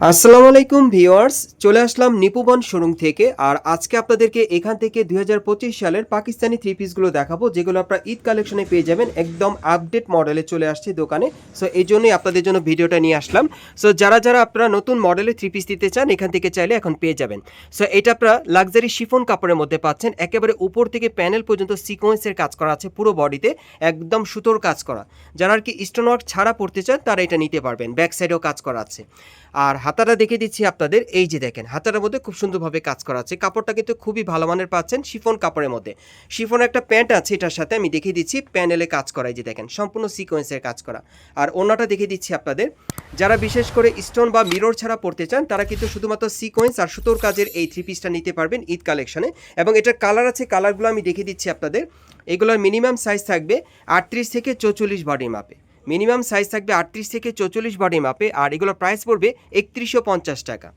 আসসালামু আলাইকুম ভিউয়ার্স, চলে আসলাম নিপুবন শোরুম থেকে, আর আজকে আপনাদেরকে এখান থেকে দুই হাজার পঁচিশ সালের পাকিস্তানি থ্রি পিসগুলো দেখাবো, যেগুলো আপনারা ঈদ কালেকশনে পেয়ে যাবেন, একদম আপডেট মডেলে চলে আসছে দোকানে। সো এই জন্যই আপনাদের জন্য ভিডিওটা নিয়ে আসলাম। সো যারা যারা আপনারা নতুন মডেলে থ্রি পিস দিতে চান, এখান থেকে চাইলে এখন পেয়ে যাবেন। সো এটা আপনারা লাক্সারি শিফন কাপড়ের মধ্যে পাচ্ছেন, একেবারে উপর থেকে প্যানেল পর্যন্ত সিকোয়েন্সের কাজ করা আছে পুরো বডিতে একদম সুতোর কাজ করা। যারা আর কি স্টোন ওয়ার্ক ছাড়া পড়তে চান, তারা এটা নিতে পারবেন ব্যাক সাইডেও কাজ করা আছে। আর হাতাটা দেখে দিচ্ছি আপনাদের, এই যে দেখেন, হাতাটার মধ্যে খুব সুন্দরভাবে কাজ করা আছে। কাপড়টা কিন্তু খুবই ভালো মানের পাচ্ছেন শিফন কাপড়ের মধ্যে। শিফন একটা প্যান্ট আছে, এটার সাথে আমি দেখিয়ে দিচ্ছি প্যানেলে কাজ করা, এই যে দেখেন, সম্পূর্ণ সিকোয়েন্সের কাজ করা। আর অন্যটা দেখিয়ে দিচ্ছি আপনাদের, যারা বিশেষ করে স্টোন বা মিরর ছাড়া পড়তে চান, তারা কিন্তু শুধুমাত্র সিকোয়েন্স আর সুতোর কাজের এই থ্রি পিসটা নিতে পারবেন ঈদ কালেকশনে। এবং এটার কালার আছে, কালারগুলো আমি দেখিয়ে দিচ্ছি আপনাদের, এগুলোর মিনিমাম সাইজ থাকবে আটত্রিশ থেকে চৌচল্লিশ বডি মাপে। মিনিমাম সাইজ থাকবে আটত্রিশ থেকে চৌচল্লিশ বডি মাপে, আর এগুলোর প্রাইস পড়বে একত্রিশশো পঞ্চাশ টাকা।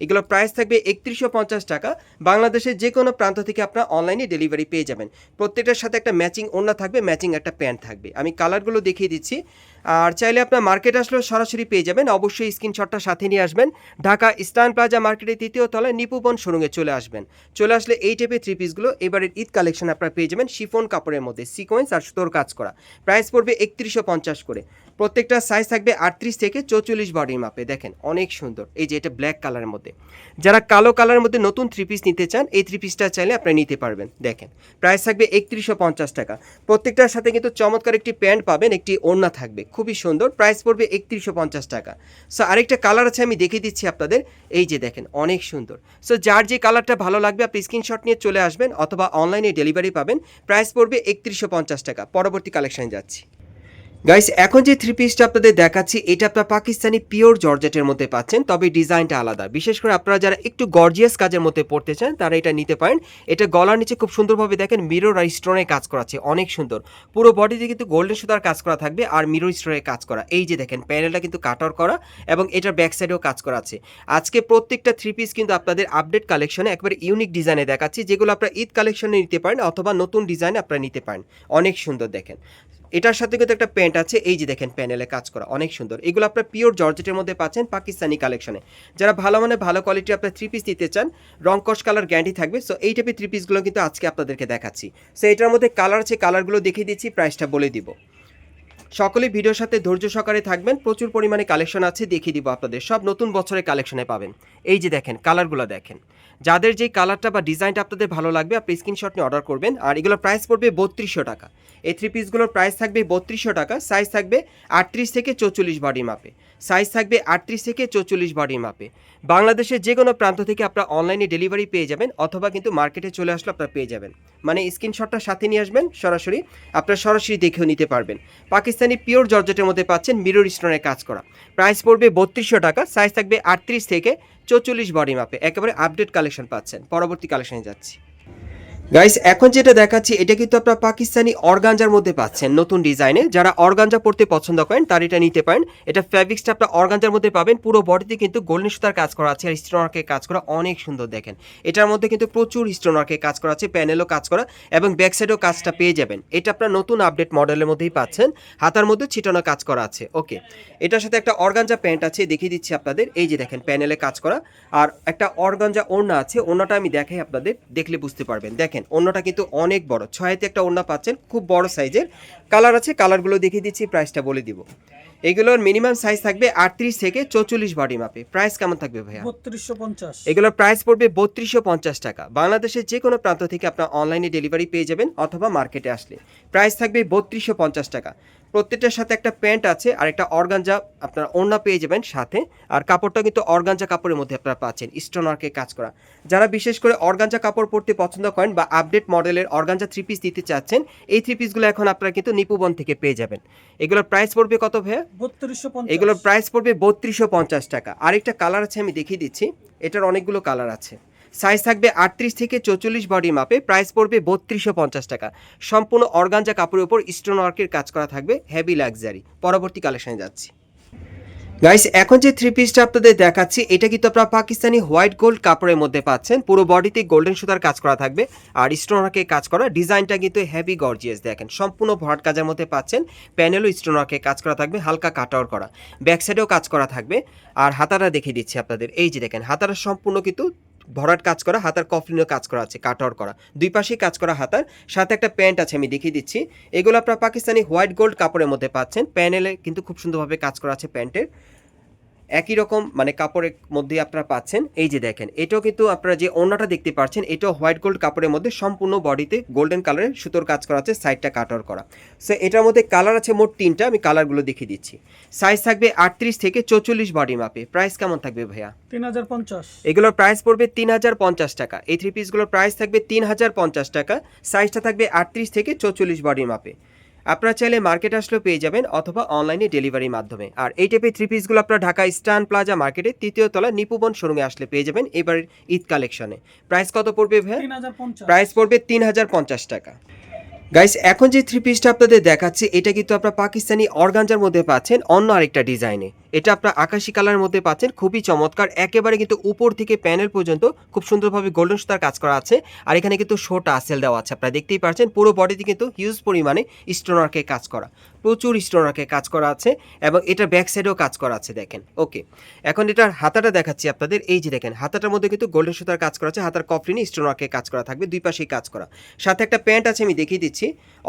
এগুলোর প্রাইস থাকবে একত্রিশশো পঞ্চাশ টাকা। বাংলাদেশের যে কোনো প্রান্ত থেকে আপনার অনলাইনে ডেলিভারি পেয়ে যাবেন। প্রত্যেকটার সাথে একটা ম্যাচিং ওড়না থাকবে ম্যাচিং একটা প্যান্ট থাকবে। আমি কালারগুলো দেখিয়ে দিচ্ছি। আর চাইলে আপনার মার্কেট আসলেও সরাসরি পেয়ে যাবেন। অবশ্যই স্ক্রিনশটটা সাথে নিয়ে আসবেন। ঢাকা ইস্টার্ন প্লাজা মার্কেটের তৃতীয় তলায় নিপুবন শোরুমে চলে আসবেন। চলে আসলে এই টাইপের থ্রি পিসগুলো এবারের ঈদ কালেকশন আপনারা পেয়ে যাবেন শিফন কাপড়ের মধ্যে। সিকোয়েন্স আর সুতোর কাজ করা। প্রাইস পড়বে একত্রিশশো পঞ্চাশ করে। প্রত্যেকটা সাইজ থাকবে আটত্রিশ থেকে চৌচল্লিশ বডির মাপে। দেখেন, অনেক সুন্দর। এই যে এটা ব্ল্যাক কালারের মধ্যে। যারা কালো কালারের মধ্যে নতুন থ্রি পিস নিতে চান, এই থ্রি পিসটা চাইলে আপনি নিতে পারবেন। দেখেন প্রাইস থাকবে একত্রিশশো পঞ্চাশ টাকা। প্রত্যেকটার সাথে কিন্তু চমৎকার একটি প্যান্ট পাবেন, একটি ওড়না থাকবে। খুবই সুন্দর প্রাইস পড়বে একত্রিশশো পঞ্চাশ টাকা। সো আরেকটা কালার আছে, আমি দেখিয়ে দিচ্ছি আপনাদের। এই যে দেখেন, অনেক সুন্দর। সো যার যে কালারটা ভালো লাগবে, আপনি স্ক্রিনশট নিয়ে চলে আসবেন, অথবা অনলাইনে ডেলিভারি পাবেন। প্রাইস পড়বে একত্রিশশো পঞ্চাশ টাকা। পরবর্তী কালেকশানে যাচ্ছি। গাইস এখন যে থ্রি পিসটা আপনাদের দেখাচ্ছি, এটা আপনার পাকিস্তানি পিওর জর্জেটের মধ্যে পাচ্ছেন, তবে ডিজাইনটা আলাদা। বিশেষ করে আপনারা যারা একটু গর্জিয়াস কাজের মধ্যে পড়তে চান, তারা এটা নিতে পারেন। এটা গলার নিচে খুব সুন্দরভাবে দেখেন মিরর আর স্টোনের কাজ করা আছে অনেক সুন্দর। পুরো বডিতে কিন্তু গোল্ডেন সুতার কাজ করা থাকবে, আর মিরর স্টোনের কাজ করা। এই যে দেখেন প্যানেলটা কিন্তু কাটার করা, এবং এটার ব্যাক সাইডেও কাজ করা আছে। আজকে প্রত্যেকটা থ্রি পিস কিন্তু আপনাদের আপডেট কালেকশনে একবারে ইউনিক ডিজাইনে দেখাচ্ছি, যেগুলো আপনারা ঈদ কালেকশনে নিতে পারেন, অথবা নতুন ডিজাইনে আপনারা নিতে পারেন। অনেক সুন্দর দেখেন। এটার সাথে কিন্তু একটা প্যান্ট আছে, এই যে দেখেন প্যানেলে কাজ করা, অনেক সুন্দর। এগুলো আপনার পিওর জর্জেটের মধ্যে পাচ্ছেন পাকিস্তানি কালেকশনে যারা ভালো মানে ভালো কোয়ালিটি আপনার থ্রি পিস দিতে চান, রং কস কালার গ্যারান্টি থাকবে। সো এই টাইপের থ্রি পিসগুলো কিন্তু আজকে আপনাদেরকে দেখাচ্ছি। সো এটার মধ্যে কালার আছে কালারগুলো দেখিয়ে দিচ্ছি প্রাইসটা বলে দিব। সকলে ভিডিওর সাথে ধৈর্য সহকারে থাকবেন, প্রচুর পরিমাণে কালেকশন আছে, দেখিয়ে দিব আপনাদের। সব নতুন বছরের কালেকশনে পাবেন। এই যে দেখেন কালারগুলো দেখেন। যাদের যেই কালারটা বা ডিজাইনটা আপনাদের ভালো লাগবে, আপনি স্ক্রিনশট নিয়ে অর্ডার করবেন। আর এগুলোর প্রাইস পড়বে বত্রিশশো টাকা। এই থ্রি পিসগুলোর প্রাইস থাকবে বত্রিশশো টাকা সাইজ থাকবে আটত্রিশ থেকে চৌচল্লিশ বডি মাপে সাইজ থাকবে আটত্রিশ থেকে চৌচল্লিশ বডি মাপে বাংলাদেশের যে কোনো প্রান্ত থেকে আপনারা অনলাইনে ডেলিভারি পেয়ে যাবেন, অথবা কিন্তু মার্কেটে চলে আসলে আপনারা পেয়ে যাবেন। মানে স্ক্রিনশটটা সাথে নিয়ে আসবেন, সরাসরি আপনারা সরাসরি দেখেও নিতে পারবেন। পাকিস্তানি পিওর জর্জেটের মধ্যে পাচ্ছেন মিরর স্টোনের কাজ করা। প্রাইস পড়বে বত্রিশশো টাকা সাইজ থাকবে আটত্রিশ থেকে চৌচল্লিশ বডি মাপে একেবারে আপডেট কালেকশন পাচ্ছেন। পরবর্তী কালেকশনে যাচ্ছি। গাইস এখন যেটা দেখাচ্ছি, এটা কিন্তু আপনারা পাকিস্তানি অর্গানজার মধ্যে পাচ্ছেন নতুন ডিজাইনে। যারা অর্গানজা পড়তে পছন্দ করেন, তার এটা নিতে পারেন। এটা ফ্যাব্রিক্সটা আপনার অর্গানজার মধ্যে পাবেন। পুরো বডিতে কিন্তু গোল্ডেন সুতার কাজ করা আছে আর স্টোনারকে কাজ করা অনেক সুন্দর দেখেন। এটার মধ্যে কিন্তু প্রচুর স্টোনারকে কাজ করা আছে প্যানেলও কাজ করা এবং ব্যাক সাইডেও কাজটা পেয়ে যাবেন। এটা আপনার নতুন আপডেট মডেলের মধ্যেই পাচ্ছেন। হাতার মধ্যে ছিটানো কাজ করা আছে। ওকে এটার সাথে একটা অর্গানজা প্যান্ট আছে, দেখিয়ে দিচ্ছি আপনাদের। এই যে দেখেন প্যানেলে কাজ করা। আর একটা অর্গানজা ওড়না আছে, ওড়নাটা আমি দেখাই আপনাদের, দেখলে বুঝতে পারবেন। দেখেন ওড়নাটা কিন্তু অনেক বড়। ছয়তে একটা ওড়না পাচ্ছেন খুব বড় সাইজের। কালার আছে কালারগুলো দেখিয়ে দিচ্ছি প্রাইসটা বলে দিব। এগুলোর মিনিমাম সাইজ থাকবে আটত্রিশ থেকে চৌচল্লিশ বডি মাপে প্রাইস কেমন থাকবে ভাইয়া? বত্রিশশো পঞ্চাশ। এগুলোর প্রাইস পড়বে বত্রিশশো পঞ্চাশ টাকা। বাংলাদেশের যে কোনো প্রান্ত থেকে আপনার অনলাইনে ডেলিভারি পেয়ে যাবেন অথবা মার্কেটে আসলে। প্রাইস থাকবে বত্রিশশো পঞ্চাশ টাকা। প্রত্যেকটার সাথে একটা প্যান্ট আছে আর একটা অর্গানজা আপনার ওড়না পেয়ে যাবেন সাথে। আর কাপড়টা কিন্তু অর্গানজা কাপড়ের মধ্যে আপনারা পাচ্ছেন স্টোনারকে কাজ করা। যারা বিশেষ করে অর্গানজা কাপড় পরতে পছন্দ করেন বা আপডেট মডেলের অর্গানজা থ্রি পিস দিতে চাচ্ছেন এই থ্রি পিসগুলো এখন আপনারা কিন্তু নিপুবন থেকে পেয়ে যাবেন। এগুলোর প্রাইস পড়বে কত ভাইয়া? বত্রিশশো এগুলোর প্রাইস পড়বে বত্রিশশো পঞ্চাশ টাকা। আরেকটা কালার আছে আমি দেখিয়ে দিচ্ছি। এটার অনেকগুলো কালার আছে। সাইজ থাকবে আটত্রিশ থেকে চৌচল্লিশ বডি মাপে প্রাইস পড়বে বত্রিশশো পঞ্চাশ টাকা। সম্পূর্ণ অর্গানজা কাপড়ের উপর স্টোন ওয়ার্কের কাজ করা থাকবে হেভি লাক্সারি পরবর্তী কালেকশনে যাচ্ছি। গাইস এখন যে থ্রি পিসটা আপনাদের দেখাচ্ছি, এটা কিন্তু আপনারা পাকিস্তানি হোয়াইট গোল্ড কাপড়ের মধ্যে পাচ্ছেন। পুরো বডিতে গোল্ডেন সুতার কাজ করা থাকবে। আর স্টোনারকে কাজ করা ডিজাইনটা কিন্তু হেভি গর্জিয়াস দেখেন। সম্পূর্ণ ভরাট কাজের মধ্যে পাচ্ছেন প্যানেলও স্টোনারকে কাজ করা থাকবে, হালকা কাটার করা। ব্যাক সাইডেও কাজ করা থাকবে। আর হাতারা দেখিয়ে দিচ্ছি আপনাদের। এই যে দেখেন হাতারা সম্পূর্ণ কিন্তু ভরাট কাজ করা, হাতার কফলিনও কাজ করা আছে, কাটর করা। দুই পাশেই কাজ করা হাতার, সাথে একটা প্যান্ট আছে, আমি দেখিয়ে দিচ্ছি। এগুলো আপনারা পাকিস্তানি হোয়াইট গোল্ড কাপড়ের মধ্যে পাচ্ছেন। প্যানেলে কিন্তু খুব সুন্দরভাবে কাজ করা আছে প্যান্টের। একই রকম মানে কাপড়ের মধ্যে আপনারা পাচ্ছেন। এই যে দেখেন এটাও কিন্তু আপনারা যে অন্যটা দেখতে পাচ্ছেন এটাও হোয়াইট গোল্ড কাপড়ের মধ্যে সম্পূর্ণ বডিতে গোল্ডেন কালারের সুতোর কাজ করা আছে সাইডটা কাটার করা। সো এটার মধ্যে কালার আছে মোট তিনটা আমি কালারগুলো দেখিয়ে দিচ্ছি। সাইজ থাকবে আটত্রিশ থেকে চৌচল্লিশ বডি মাপে। প্রাইস কেমন থাকবে ভাইয়া? তিন হাজার পঞ্চাশ। এগুলোর প্রাইস পড়বে তিন হাজার পঞ্চাশ টাকা। এই থ্রি পিসগুলোর প্রাইস থাকবে তিন হাজার পঞ্চাশ টাকা। সাইজটা থাকবে আটত্রিশ থেকে চৌচল্লিশ বডি মাপে। আপনারা চাইলে মার্কেট আসলেও পেয়ে যাবেন অথবা অনলাইনে ডেলিভারির মাধ্যমে। আর এই টাইপের থ্রি পিসগুলো আপনারা ঢাকা স্টান প্লাজা মার্কেটে তৃতীয় তলা নিপুবন শোরুমে আসলে পেয়ে যাবেন এবারের ঈদ কালেকশনে প্রাইস কত পড়বে ভাই প্রাইস পড়বে তিন হাজার পঞ্চাশ টাকা। গাইস এখন যে থ্রি পিসটা আপনাদের দেখাচ্ছি, এটা কিন্তু আপনারা পাকিস্তানি অর্গানজার মধ্যে পাচ্ছেন, অন্য আরেকটা ডিজাইনে এটা আপনারা আকাশি কালারের মধ্যে পাচ্ছেন, খুবই চমৎকার, একেবারে কিন্তু উপর থেকে প্যানেল পর্যন্ত খুব সুন্দরভাবে গোল্ডেন সুতার কাজ করা আছে। আর এখানে কিন্তু শোটা আসেল দেওয়া আছে, আপনারা দেখতেই পাচ্ছেন, পুরো বডিতে কিন্তু হিউজ পরিমাণে স্টোনারকে কাজ করা, প্রচুর স্টোনারকে কাজ করা আছে এবং এটার ব্যাক সাইডেও কাজ করা আছে, দেখেন ওকে এখন এটার হাতাটা দেখাচ্ছি আপনাদের, এই যে দেখেন, হাতাটার মধ্যে কিন্তু গোল্ডেন সুতার কাজ করা আছে, হাতার কফলিনে স্টোনারকে কাজ করা থাকবে, দুই পাশেই কাজ করা। সাথে একটা প্যান্ট আছে, আমি দেখিয়ে দিচ্ছি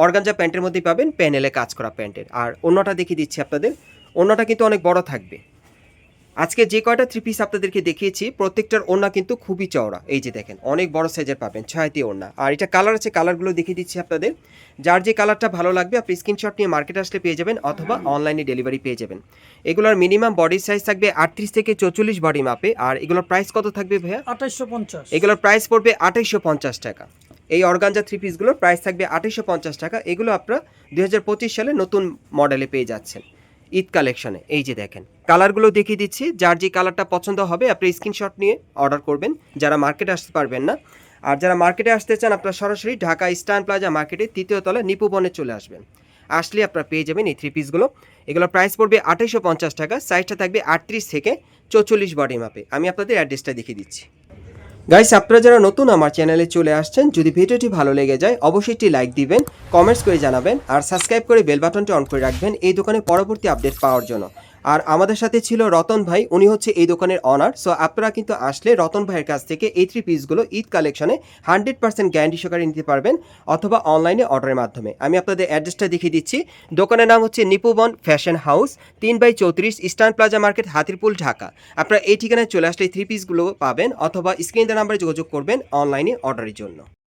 অর্গানজা প্যান্টের মধ্যেই পাবেন প্যানেলে কাজ করা প্যান্টের। আর অন্যটা দেখিয়ে দিচ্ছি আপনাদের। অন্যটা কিন্তু অনেক বড় থাকবে। আজকে যে কয়টা থ্রি পিস আপনাদেরকে দেখিয়েছি প্রত্যেকটার ওড়না কিন্তু খুবই চওড়া। এই যে দেখেন অনেক বড় সাইজের পাবেন ছয়টি ওড়না। আর এটা কালার আছে কালারগুলো দেখিয়ে দিচ্ছি আপনাদের। যার যে কালারটা ভালো লাগবে আপনি স্ক্রিনশট নিয়ে মার্কেটে আসলে পেয়ে যাবেন অথবা অনলাইনে ডেলিভারি পেয়ে যাবেন। এগুলোর মিনিমাম বডি সাইজ থাকবে আটত্রিশ থেকে চৌচল্লিশ বডি মাপে আর এগুলোর প্রাইস কত থাকবে ভাইয়া? আঠাইশশো পঞ্চাশ। এগুলোর প্রাইস পড়বে আঠাইশশো পঞ্চাশ টাকা। এই অর্গানজা থ্রি পিসগুলোর প্রাইস থাকবে আঠাইশশো পঞ্চাশ টাকা। এগুলো আপনারা দুই হাজার পঁচিশ সালে নতুন মডেলে পেয়ে যাচ্ছেন। ঈদ কালেকশনে, এই যে দেখেন। কালারগুলো দেখিয়ে দিচ্ছি। যার যে কালারটা পছন্দ হবে, আপনি স্ক্রিনশট নিয়ে অর্ডার করবেন। যারা মার্কেটে আসতে পারবেন না, আর যারা মার্কেটে আসতে চান, আপনারা সরাসরি ঢাকা ইস্টার্ন প্লাজা মার্কেটে তৃতীয় তলা নিপুবনে চলে আসবেন। আসলে আপনারা পেয়ে যাবেন এই থ্রি পিসগুলো। এগুলোর প্রাইস পড়বে আঠাইশশো পঞ্চাশ টাকা। সাইজটা থাকবে আটত্রিশ থেকে চৌচল্লিশ বডি মাপে। আমি আপনাদের অ্যাড্রেসটা দেখিয়ে দিচ্ছি। গাইস আপনারা যারা নতুন আমার চ্যানেলে চলে আসছেন, যদি ভিডিওটি ভালো লেগে যায়, অবশ্যই একটি লাইক দিবেন কমেন্টস করে জানাবেন, আর সাবস্ক্রাইব করে বেল বাটনটি অন করে রাখবেন, এই দোকানে পরবর্তী আপডেট পাওয়ার জন্য। আর আমাদের সাথে ছিল রতন ভাই, উনি হচ্ছে এই দোকানের অনার সো আপনারা কিন্তু আসলে রতন ভাইয়ের কাছ থেকে এই থ্রি পিসগুলো ঈদ কালেকশনে হান্ড্রেড পার্সেন্ট গ্যারান্টি সহকারে নিতে পারবেন অথবা অনলাইনে অর্ডারের মাধ্যমে। আমি আপনাদের অ্যাড্রেসটা দেখিয়ে দিচ্ছি। দোকানের নাম হচ্ছে নিপুবন ফ্যাশন হাউস তিন বাই চৌত্রিশ eastern plaza market, Hatirpul, Dhaka. আপনারা এই ঠিকানায় চলে আসলে এই থ্রি পিসগুলো পাবেন অথবা স্ক্রিন নাম্বারে যোগাযোগ করবেন অনলাইনে অর্ডারের জন্য।